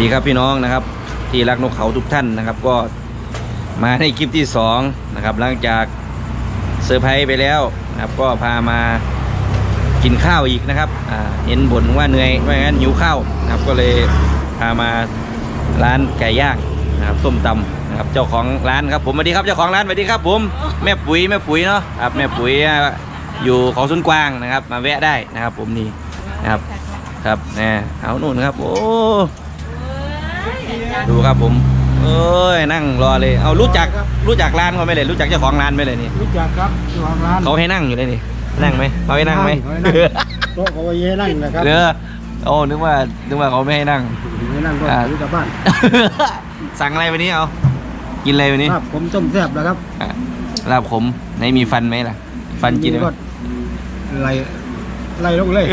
ดีครับพี่น้องนะครับ ที่รักนกเขาทุกท่านนะครับ ก็มาในคลิปที่สองนะครับหลังจากเซอร์ไพรส์ไปแล้วนะครับก็พามากินข้าวอีกนะครับเห็นบ่นว่าเหนื่อยว่างั้นหิวข้าวนะครับก็เลยพามาร้านไก่ย่างนะครับส้มตำนะครับเจ้าของร้านครับผมสวัสดีครับเจ้าของร้านสวัสดีครับผมแม่ปุ๋ยแม่ปุ๋ยเนาะครับแม่ปุ๋ยอยู่เขาสุนกวางนะครับ มาแวะได้นะครับ ผมนี่นะครับครับแน่เอาหนุนครับ โอ้ ดูครับผม เอ้ยนั่งรอเลย เอารู้จักรู้จักร้านเขาไหมเลยรู้จักเจ้าของร้านไหมเลยนี่รู้จักครับเจ้าของร้านเขาให้นั่งอยู่เลยนี่นั่งไหมเขาให้นั่งไหมเขาให้นั่งโต๊ะเขาไว้ให้นั่งนะครับเรือโอ้นึกว่านึกว่าเขาไม่ให้นั่งให้นั่งก็อ่าถือกลับบ้าน สั่งอะไรวันนี้เอากินอะไรวันนี้ครับผมต้มแซ่บนะครับอะลาบขมไหนมีฟันไหมล่ะ ฟันกินไหมก็ไล่ไล่ลงเลย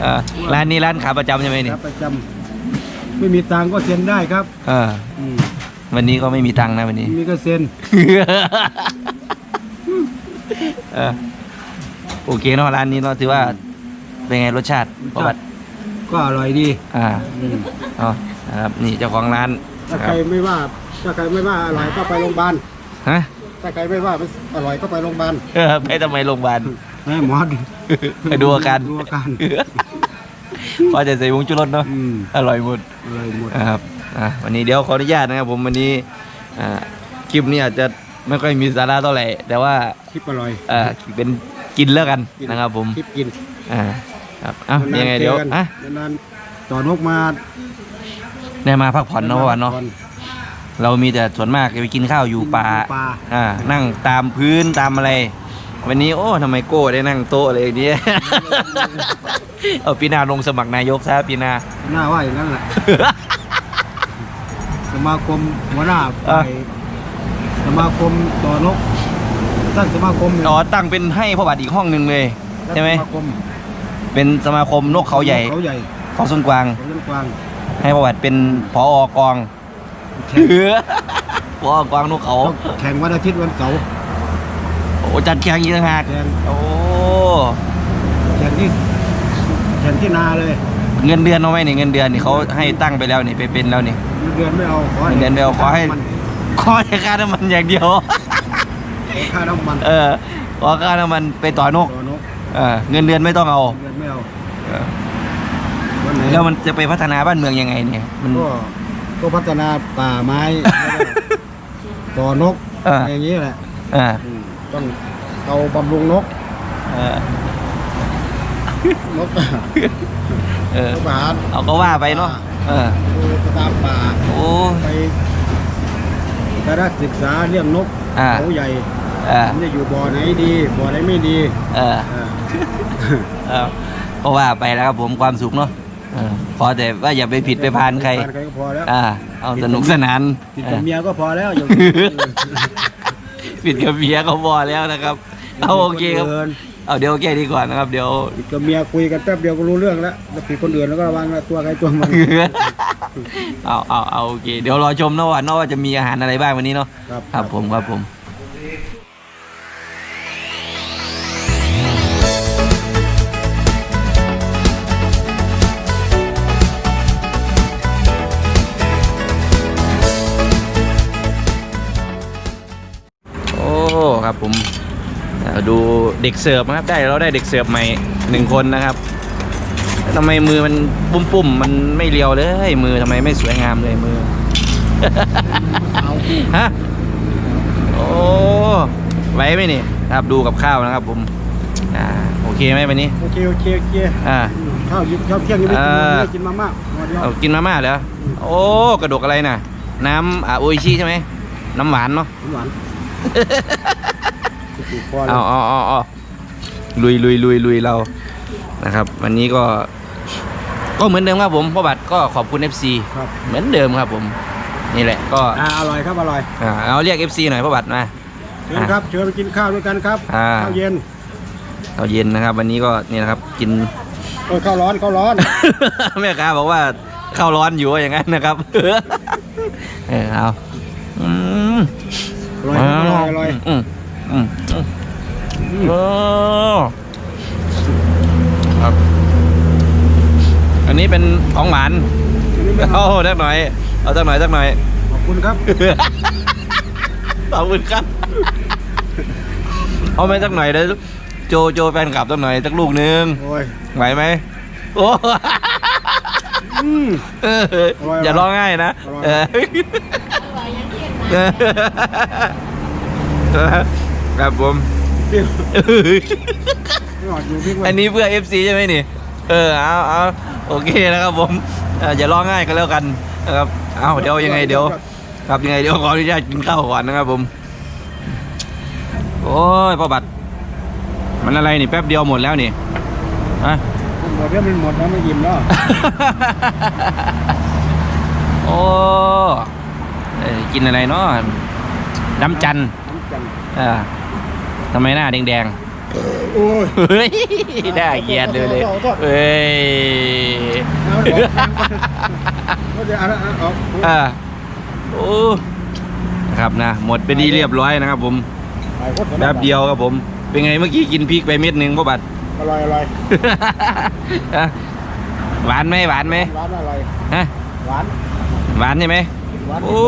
เออร้านนี้ร้านขาประจำใช่ไหมนี่ครับประจำ ไม่มีตังค์ก็เซ็นได้ครับเอออืมวันนี้ก็ไม่มีตังค์นะวันนี้ มีก็เซ็น เออโอเคเนาะร้านนี้เนาะถือว่า เป็นไงรสชาติประวัติก็อร่อยดีอ่าอืมอ๋อนะครับนี่เจ้าของร้านถ้าคใครรับไม่ว่าถ้าใครไม่ว่าอร่อยก็ไปโรงพยาบาลฮะถ้าใครไม่ว่าอร่อยก็ไปโรงพยาบาลเออไปทำไมโรงพยาบาล ให้หมอดู ไปดูอาการ ดูอาการ พอจะใส่วงจุรสเนาะอืม อร่อยหมดอร่อยหมดนะครับอะวันนี้เดี๋ยวขออนุญาตนะครับผมวันนี้อ่าคลิปนี้อาจจะไม่ค่อยมีสาระเท่าไหร่แต่ว่าคลิปอร่อยเอ่อเป็นกินแล้วกันนะครับผมคลิปกินอ่าครับเอ้านายังนๆไงจอเดี๋ยวกันอะนานๆต่อนกมาได้มาพักผ่อนเนาะวันเนาะเรามีแต่ส่วนมากจะไปกินข้าวอยู่ป่าป่า อ่า นั่งตามพื้นตามอะไร วันนี้โอ้ทำไมโก้ได้นั่งโต๊ะเลยเนี่ย เอาปีหนาลงสมัครนายกซะปีหนา หน้าว่าอย่างนั้นแหละ สมาคมหัวหน้าอะ ฝ่ายสมาคมต่อนกตั้งสมาคมเนี่ยอ๋อตั้งเป็นให้พ่อบัตรอีกห้องหนึ่งเลย ใช่ไหมสมาคมเป็นสมาคมนกเขาใหญ่เขาใหญ่เขาสุนกวาง เขาต้นกวางให้พ่อบัตรเป็นพออกองแข่งพออกองนกเขาแข่งวันอาทิตย์วันเสาร์โอ้จัดแข่งอีกต่างหากแข่งโอ้แข่งที่ แข่งที่นาเลยเงินเดือนเอาไหมนี่เงินเดือนนี่เขาให้ตั้งไปแล้วนี่ไปเป็นแล้วนี่เงินเดือนไม่เอาขอให้เงินเดือนไม่เอาขอให้มันขอแต่ค่าน้ำมันอย่างเดียว ค่าน้ำมันเออขอค่าน้ำมันไปต่อนกต่อนกเออเงินเดือนไม่ต้องเอาเงินเดือนไม่เอาเออวันไหนแล้วมันจะไปพัฒนาบ้านเมืองยังไงเนี่ยมัน ก็ก็พัฒนาป่าไม้แล้วก็ต่อนกเอออย่างนี้แหละเอออืมต้องเอาบำรุงนก เออ นกเออปราเอาก็ว่าไปเนาะ เออตามป่าโอ้ ไปคณะศึกษาเรื่องนกอ่า เขาใหญ่เออ มันจะอยู่บ่อไหนดี บ่อไหนไม่ดีเอออ่าเออก็ว่าไปแล้วครับผมความสุขเนาะเออพอแต่ว่าอย่าไปผิดไปพานใครพานใครก็พอแล้ว อ่า เอาสนุกสนานติดกับเมียก็พอแล้วอย่ผิดกับเมียก็พอแล้วนะครับ เอาโอเคครับ ผิดน เอาเดี๋ยวโอเคดีกว่านะครับ เดี๋ยวติดกับเมียคุยกันแป๊บเดียวก็รู้เรื่องแล้วแล้วผิดคนอื่นแล้วก็ระวังนะตัวใครตัวมัน เอาเอาเอาโอเค เดี๋ยวรอชมนะว่าเนอะว่าจะมีอาหารอะไรบ้างวันนี้เนาะครับ ครับผมครับผม เด็กเสิร์ฟนะครับ ได้เราได้เด็กเสิร์ฟใหม่หนึ่งคนนะครับทำไมมือมันปุ้มปุ่มๆมันไม่เรียวเลย มือทำไมไม่สวยงามเลยมือเอาฮะโอ้ไหวไหมนี่ครับดูกับข้าวนะครับ ผมอ่าโอเคไหมวันนี้โอเคโอเคโอเคอ่าข้าวยิข้าวเที่ยงยังไม่กินอ่าไม่ได้กินมาม่าหมดแล้วเอากินมาม่าเหรอโอ้กระดกอะไรน่ะ น้ำอ่าโออิชิใช่ไหมน้ำหวานเนาะหวานถูกพอแล้เอาวเอาเอาเอา ลุยลุยลุยลุยเรานะครับ วันนี้ก็ ก็เหมือนเดิมครับผมพ่อบัตรก็ขอบคุณ FC ครับเหมือนเดิมครับผม นี่แหละก็อ่าอร่อยครับอร่อยอ่าเอาเรียก FC หน่อยพ่อบัตรมา เชิญครับเชิญไปกินข้าวด้วยกันครับอ่า ข้าวเย็นเอาเย็นนะครับ วันนี้ก็นี่นะครับกินโอ้ยข้าวร้อนข้าวร้อน แม่ค้าบอกว่าข้าวร้อนอยู่ว่าอย่างนั้นนะครับ เออเอาอืมอร่อยครับอร่อยอร่อยอืมอืมอืม อืมโอ้ครับ อันนนี้เป็นของหวานอันนี้ไม่เอาเอาสักหน่อยเอาสักหน่อยสักหน่อย ขอบคุณครับขอบคุณครับ เอาไหมสักหน่อยเดี๋ยวโจโจแฟนคลับสักหน่อยสักลูกหนึงโอ้ยไหวไหมโอ้อืมเอออร่อยอย่าร้องไห้นะอร่อยเออเออครับผม เปรี้ยวไม่อดอยู่พริกไว้อันนี้เพื่อ FC ใช่ไหมนี่ เออ เอาเอาโอเคนะครับผมเอ่ออย่าร้องไห้กันแล้วกันนะครับ เอาเดี๋ยวยังไงเดี๋ยว ครับยังไงเดี๋ยวขออนุญาตกินข้าวก่อนนะครับผม โอ้ยพ่อบัตรมันอะไรนี่แป๊บเดียวหมดแล้วนี่ฮะหมดแล้วมันหมดแล้วไม่ยิ้มแล้วโอ้เอ้ยกินอะไรเนาะน้ำจันทร์น้ำจันทร์ อ่า ทำไมหน้าแดงโอ้ย ๆเฮ้ยน่าเกลียดเลยเลยเฮ้ยเอาเดี๋ยว ก็จะเอาเอาเอาอ่าโอ้นะครับนะ หมดไปดีเรียบร้อยนะครับผม ไปโคตรแป๊บเดียวครับผม เป็นไงเมื่อกี้กินพริกไปเม็ดหนึ่งพ่อบัตร อร่อยอร่อยฮะหวานไหมหวานไหมหวานอร่อยฮะหวานหวานใช่ไหมหวานโอ้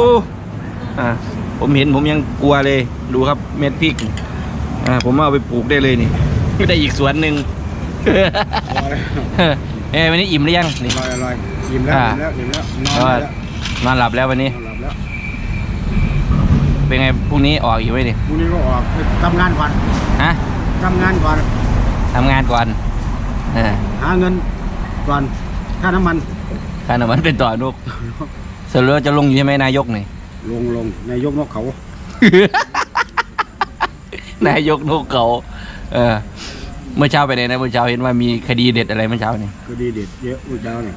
อ่าผมเห็นผมยังกลัวเลย ดูครับเม็ดพริก อ่าผมเอาไปปลูกได้เลยนี่ได้อีกสวนหนึ่งอร่อยเอ้ยวันนี้อิ่มหรือยังนี่อร่อยอร่อยยิ้มแล้วอ่ายิ้มแล้วยิ้มแล้วนอนก็ได้แล้วนอนหลับแล้ววันนี้ นอนหลับแล้วเป็นไงพรุ่งนี้ออกอีกไหมนี่พรุ่งนี้ก็ออกไปทำงานก่อนฮะทำงานก่อนทำงานก่อนอ่าหาเงินก่อนค่าน้ำมันค่าน้ำมันเป็นต่อนกสรุปว่าจะลงอยู่ใช่ไหมนายกนี่ลงลงนายกนกเขา นายกนกเขา เออ เมื่อเช้าไปไหนนะเมื่อเช้าเห็นว่ามีคดีเด็ดอะไรเมื่อเช้านี่ ก็ดีเด็ดเยอะอุจเจ้าเนี่ย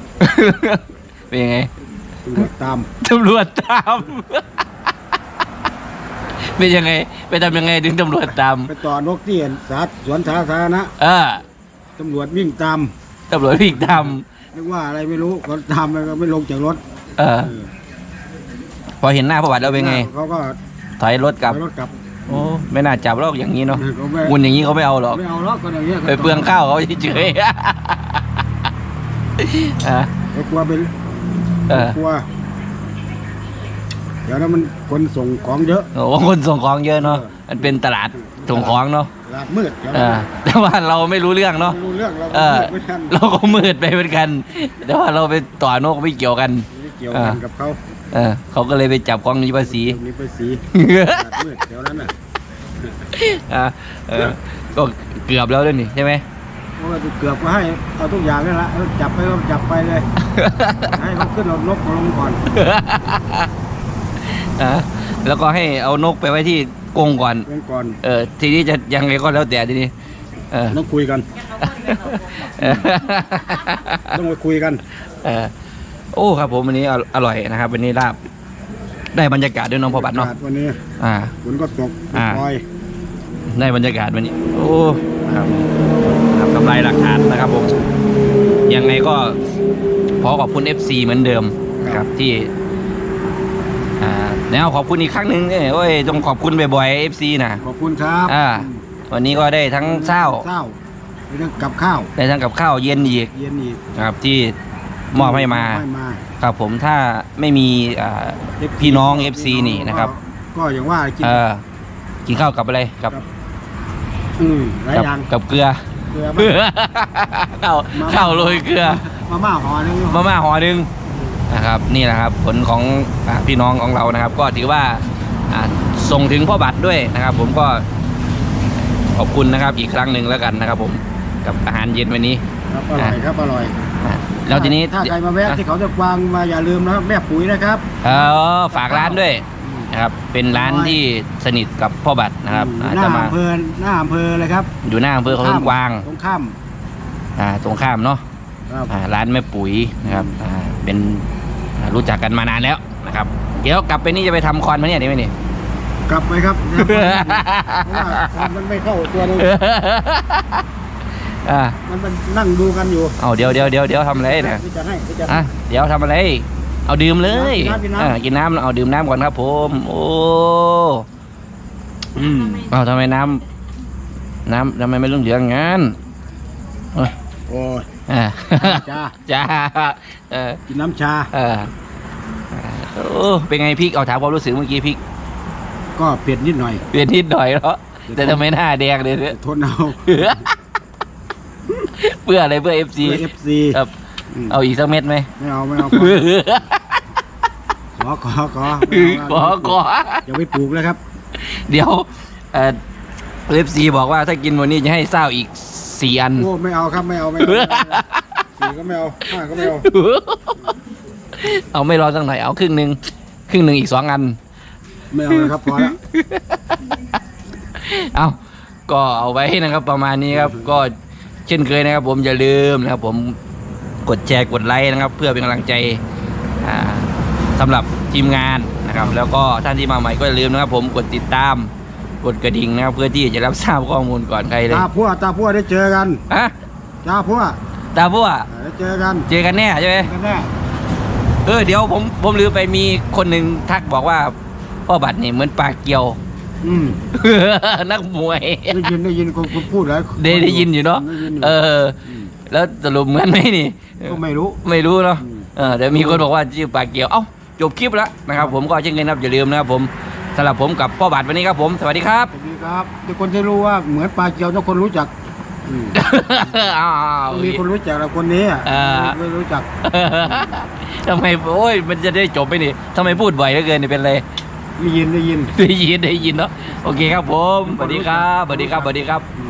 เป็นยังไงตำรวจตามตำรวจตาม เป็นยังไง ไปทำยังไงถึงตำรวจตาม ไปต่อนกที่สาสวนสาธารณะเออตำรวจวิ่งตามตำรวจวิ่งตามนึกว่าอะไรไม่รู้เขาตามไปก็ไม่ลงจากรถเออ พอเห็นหน้าประวัติแล้วเป็นไง เขาก็ถอยรถกลับ ไปรถกลับ โอ้ไม่น่าจับหรอกอย่างนี้เนาะเขาไม่มุนอย่างนี้เขาไม่เอาหรอก ไม่เอาล็อกกันอย่างเงี้ยไปเปลืองข้าวเขาเฉยๆอะเขากลัวเป็นเออ กลัวเดี๋ยวนั้นมันคนส่งของเยอะ โอ้คนส่งของเยอะเนาะมันเป็นตลาดส่งของเนาะตลาดมืดเดี๋ยวเอนั้นอแต่ว่าเราไม่รู้เรื่องเนาะ ไม่รู้เรื่องเราเอก็อ มืดไม่ทันเราก็มืดไปเหมือนกัน แต่ว่าเราไปต่อนกไม่เกี่ยวกัน ไม่เกี่ยวกันกับเขา เออเขาก็เลยไปจับของหนีภาษีตรงนี้ไปสีตลาดมืดเดี๋ยวนั้นน่ะอะเออก็เกือบแล้วด้วยนี่ใช่ไหมเพราะว่าเกือบก็ให้เอาทุกอย่างนี่แหละเอาจับไปก็จับไปเลย ให้เขาขึ้นรถนกมาลงก่อนอะแล้วก็ให้เอานกไปไว้ที่กรงก่อนลงก่อน เออ ทีนี้จะยังไงก็แล้วแต่ทีนี้เออต้องคุยกัน ต้องมาคุยกัน เออ โอ้ครับผมวันนี้ออร่อยนะครับวันนี้ลาบได้บรรยากาศด้วยน้องพอบัตรเนาะวันนี้อ่าฝนก็ตกอ่าปล่อยได้บรรยากาศวันนี้ โอ้ครับครับกำไรหลักฐานนะครับผมยังไงก็ขอขอบคุณ FC เหมือนเดิมนะครับที่อ่าแล้วขอบคุณอีกครั้งหนึ่งเนี่ยโอ้ยต้องขอบคุณบ่อยๆ FC นะขอบคุณครับอ่าวันนี้ก็ได้ทั้งเศร้าเศร้ามีเรื่องกับข้าวได้ทั้งกับข้าวเย็นอีกเย็นอีกนะครับที่ มอบให้มาให้มาครับผมถ้าไม่มีอ่าพี่น้อง FC นี่นะครับก็ก็อย่างว่ากินเออกินข้าวกับอะไรกับอืมหลายกับอย่างกับเกลือเกลือข้าวข้าวโรยเกลือมาม่าห่อหนึงมาม่าห่อหนึ่งนะครับนี่แหละครับผลของอาพี่น้องของเรานะครับ ก็ถือว่าอ่าส่งถึงพ่อบัตรด้วยนะครับ ผมก็ขอบคุณนะครับอีกครั้งหนึ่งแล้วกันนะครับ ผมกับอาหารเย็นวันนี้ครับอร่อยครับอร่อยอะ แล้วทีนี้ถ้าใครมาแวะที่เขาจะกวางมาอย่าลืมนะครับแม่ปุ๋ยนะครับเออฝากร้านด้วยนะครับเป็นร้านที่สนิทกับพ่อบัตรนะครับอืมอาจหน้าจะมาอำเภอหน้าอำเภอเลยครับ อยู่หน้าอำเภอเขากวางตรงข้ามอ่าตรงข้ามเนาะครับอ่าร้านแม่ปุ๋ยนะครับอ่าเป็นอ่ารู้จักกันมานานแล้วนะครับ เดี๋ยวกลับไปนี่จะไปทำคอนมาเนี่ยได้ไหมนี่กลับไปครับเพราะว่ามันไม่เข้าตัวนึง อ่ามันมันนั่งดูกันอยู่เอาเดี๋ยวเดี๋ยวเดี๋ยวเดี๋ยวทำอะไรเนี่ยพี่จะให้พี่จะอะเดี๋ยวทำอะไร เอาดื่มเลยน้ำกินน้ำอ่ากินน้ำเอาดื่มน้ำก่อนครับ ผม โอ้อืมเอาทำไมน้ำน้ำทำไมไม่รุ่งเหลืองงั้นเอ้ยโอ้ยฮอ่า จ้า จ้าเออ กินน้ำชา เออโอ้เป็นไงพี่เอาถามความรู้สึกเมื่อกี้พี่ก็เผ็ดนิดหน่อย เปลี่ยนนิดหน่อยเนาะแต่ทำไมหน้าแดงเลยเนี่ย ทนเอา เพื่ออะไรเพื่อเอฟซีเพื่อเอฟซีครับ เอาอีกสักเม็ดไหมไม่เอาไม่เอาขอขอขอขอขอขออย่าไปปลูกแล้วครับ เดี๋ยวเอฟซีบอกว่าถ้ากินวันนี้จะให้เศร้าอีกสี่อันโอ้ไม่เอาครับไม่เอาไม่เอาสี่ก็ไม่เอาห้าก็ไม่เอาเอาไม่รอสักหน่อยเอาครึ่งหนึ่งครึ่งหนึ่งอีกสองอัน ไม่เอาเลยครับพอแล้วเอาก็เอาไว้นะครับประมาณนี้ครับก็ เช่นเคยนะครับ ผมอย่าลืมนะครับ ผมกดแชร์กดไลค์นะครับ เพื่อเป็นกำลังใจอ่าสำหรับทีมงานนะครับ แล้วก็ท่านที่มาใหม่ก็อย่าลืมนะครับ ผมกดติดตามกดกระดิ่งนะครับ เพื่อที่จะรับทราบข้อมูลก่อนใครเลยตาพัวตาพัวได้เจอกันฮะตาพัวตาบัวได้เจอกัน เจอกันแน่ใช่ไหมกันแน่เออเดี๋ยวผมผมลืมไปมีคนหนึ่งทักบอกว่าพ่อบัตรนี่เหมือนปลาเกียว อืม นักมวย ได้ยินได้ยินคนคนพูดแล้วได้ได้ยินอยู่เนาะ ได้ยินอยู่เออ มแล้วสรุปเหมือนไหมนี่ ก็ไม่รู้ ไม่รู้เนาะ อืม เออแต่มีคนบอกว่าชื่อปลาเกียว เอ้า จบคลิปแล้วนะครับ ผมก็เช่นกันครับอย่าลืมนะครับผมสำหรับผมกับพ่อบัตรวันนี้ครับผม สวัสดีครับ สวัสดีครับทุกคนที่รู้ว่าเหมือนปลาเกียวทุกคนรู้จักอืมอ้าว มีคนรู้จักแล้วคนนี้อะอ่า ไม่รู้จัก ทำไมโอ้ยมันจะได้จบไหมนี่ทำไมพูดบ่อยเหลือเกินนี่เป็นไร ได้ยินได้ยิน ได้ยินได้ยินเนาะโอเคครับผมสวัสดีครับสวัสดีครับสวัสดีครับอืม